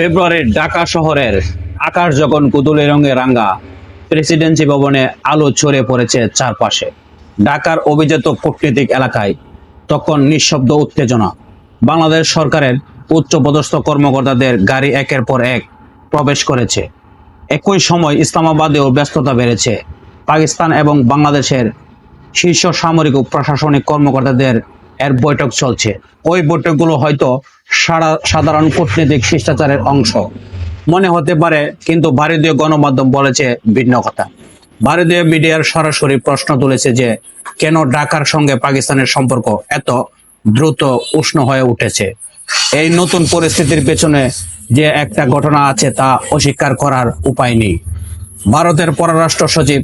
ফেব্রুয়ারির ঢাকা শহরের আকাশ যখন কুতুলি রঙে রাঙ্গা, প্রেসিডেন্সি ভবনে আলো ছড়িয়ে পড়েছে চারপাশে। ঢাকার অভিজাত কূটনীতিক এলাকায় তখন নিঃশব্দ উত্তেজনা। বাংলাদেশ সরকারের উচ্চপদস্থ কর্মকর্তাদের গাড়ি একের পর এক প্রবেশ করেছে। একই সময় ইসলামাবাদেও ব্যস্ততা বেড়েছে। পাকিস্তান এবং বাংলাদেশের শীর্ষ সামরিক ও প্রশাসনিক কর্মকর্তাদের এর বৈঠক চলছে। ওই বৈঠকগুলো হয়তো সারা- সাধারণ কূটনৈতিক শিষ্টাচারের অংশ। মনে হতে পারে, কিন্তু ভারতীয় গণমাধ্যম বলেছে ভিন্ন কথা। ভারতীয় মিডিয়ার সরাসরি প্রশ্ন তুলেছে যে, কেন ঢাকার সঙ্গে পাকিস্তানের সম্পর্ক এত দ্রুত উষ্ণ হয়ে উঠেছে? এই নতুন পরিস্থিতির পেছনে যে একটা ঘটনা আছে তা অস্বীকার করার উপায় নেই। ভারতের পররাষ্ট্র সচিব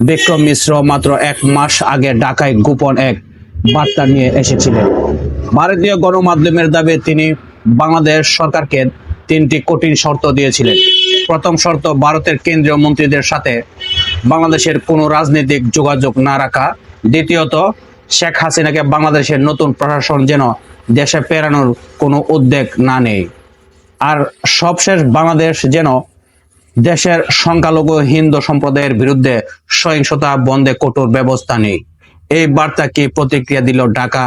বিক্রম মিশ্র মাত্র এক মাস আগে ঢাকায় গোপন এক বার্তা নিয়ে এসেছিলেন। ভারতীয় গণমাধ্যমের দাবি, তিনি বাংলাদেশ সরকারকে তিনটি কঠিন শর্ত দিয়েছিলেন। প্রথম শর্ত, ভারতের কেন্দ্রীয় মন্ত্রীদের সাথে বাংলাদেশের কোনো রাজনৈতিক যোগাযোগ না রাখা। দ্বিতীয়ত, শেখ হাসিনাকে বাংলাদেশের নতুন প্রশাসন যেন দেশে পেরানোর কোনো উদ্যোগ না নেই আর সবশেষ, বাংলাদেশ যেন দেশের সংখ্যালঘু হিন্দু সম্প্রদায়ের বিরুদ্ধে সহিংসতা বন্ধে কঠোর ব্যবস্থা নেই এই বার্তা কি প্রতিক্রিয়া দিল ঢাকা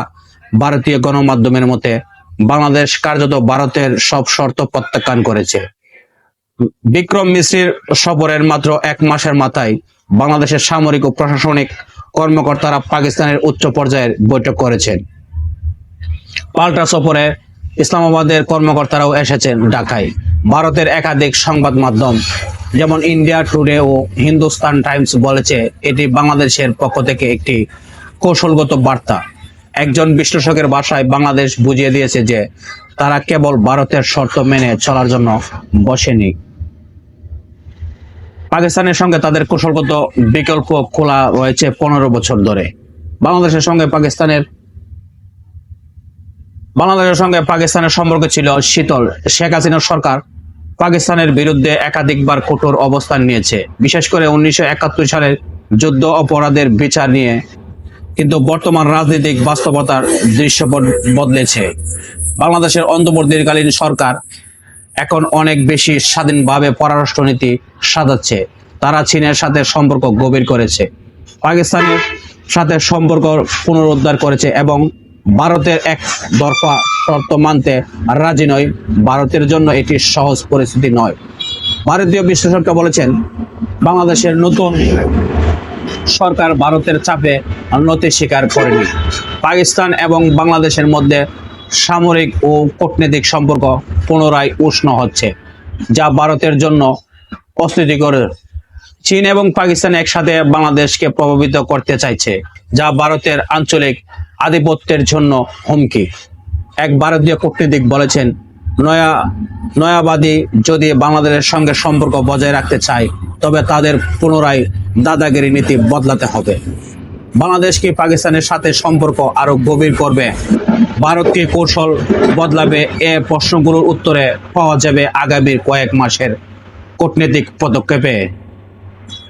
ভারতীয় গণমাধ্যমের মতে, বাংলাদেশ কার্যত ভারতের সব শর্ত প্রত্যাখ্যান করেছে। বিক্রম মিশ্রির সফরের মাত্র এক মাসের মাথায় বাংলাদেশের সামরিক ও প্রশাসনিক কর্মকর্তারা পাকিস্তানের উচ্চ পর্যায়ের বৈঠক করেছেন। পাল্টা সফরে ইসলামাবাদের কর্মকর্তারাও এসেছেন ঢাকায়। ভারতের একাধিক সংবাদ মাধ্যম যেমন ইন্ডিয়া টুডে ও হিন্দুস্তান টাইমস বলেছে, এটি বাংলাদেশের পক্ষ থেকে একটি কৌশলগত বার্তা। একজন বিশ্লেষকের ভাষায় বাংলাদেশ বুঝিয়ে দিয়েছে যে, তারা কেবল ভারতের শর্ত মেনে চলার জন্য বসেনি। পাকিস্তানের সঙ্গে তাদের কৌশলগত বিকল্প খোলা রয়েছে পনেরো বছর ধরে। বাংলাদেশের সঙ্গে পাকিস্তানের বাংলাদেশের সঙ্গে পাকিস্তানের সম্পর্ক ছিল শীতল। শেখ হাসিনার সরকার পাকিস্তানের বিরুদ্ধে একাধিকবার কঠোর অবস্থান নিয়েছে। বিশেষ করে উনিশশো একাত্তর সালের যুদ্ধ অপরাধের বিচার নিয়ে কিন্তু বর্তমান রাজনৈতিক বাস্তবতার দৃশ্য বদলেছে। বাংলাদেশের অন্তর্বর্তীকালীন সরকার এখন অনেক বেশি স্বাধীনভাবে পররাষ্ট্রনীতি সাজাচ্ছে। তারা চীনের সাথে সম্পর্ক গভীর করেছে। পাকিস্তানের সাথে সম্পর্ক পুনরুদ্ধার করেছে এবং ভারতের এক দরফা শর্ত মানতে রাজি নয়। ভারতের জন্য এটি সহজ পরিস্থিতি নয়। ভারতীয় বিশ্লেষকরা বলেছেন, বাংলাদেশের নতুন সরকার ভারতের চাপে নতি স্বীকার করেনি। পাকিস্তান এবং বাংলাদেশের মধ্যে সামরিক ও কূটনৈতিক সম্পর্ক পুনরায় উষ্ণ হচ্ছে, যা ভারতের জন্য অস্তিতিকর চীন এবং পাকিস্তান একসাথে বাংলাদেশকে প্রভাবিত করতে চাইছে, যা ভারতের আঞ্চলিক আধিপত্যের জন্য হুমকি। এক ভারতীয় কূটনীতিক বলেছেন, নয়া, নয়াবাদী যদি বাংলাদেশের সঙ্গে সম্পর্ক বজায় রাখতে চায়, তবে তাদের পুনরায় দাদাগিরি নীতি বদলাতে হবে। বাংলাদেশ কি পাকিস্তানের সাথে সম্পর্ক আরও গভীর করবে? ভারত কি কৌশল বদলাবে? এ প্রশ্নগুলোর উত্তরে পাওয়া যাবে আগামী কয়েক মাসের কূটনৈতিক পদক্ষেপে।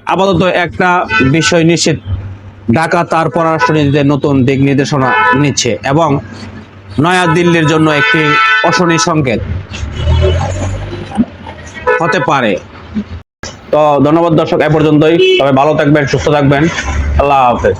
আপাতত একটা বিষয় নিশ্চিত ঢাকা তার পররাষ্ট্রনীতিতে নতুন দিক নির্দেশনা নিচ্ছে এবং নয়া দিল্লির জন্য একটি অশনি সংকেত হতে পারে। তো ধন্যবাদ দর্শক, এ পর্যন্তই। তবে ভালো থাকবেন, সুস্থ থাকবেন। আল্লাহ হাফেজ।